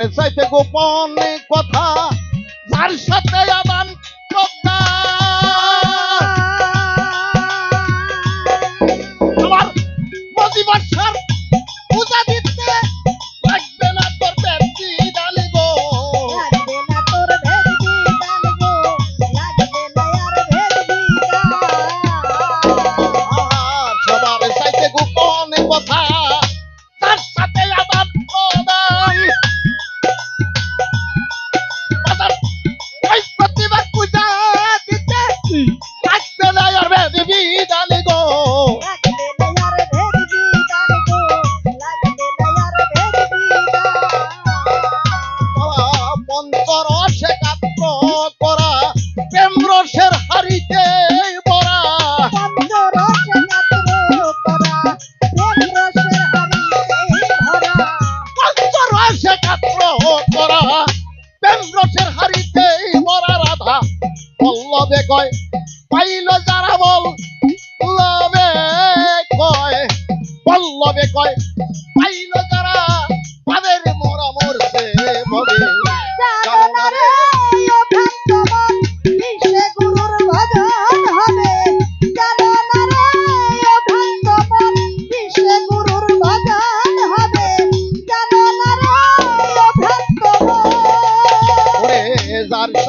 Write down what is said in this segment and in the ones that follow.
চাইতে গোপন কথা যার সাথে আমার তোমার মজিবার শেখাত্ম করা প্রেম রসের কয় পাইল যারা বল কয় পল্লবে কয় পাইল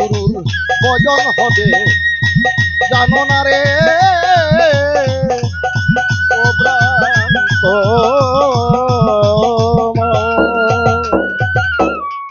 গুরুর ভজন হবে? জানো না রে? ও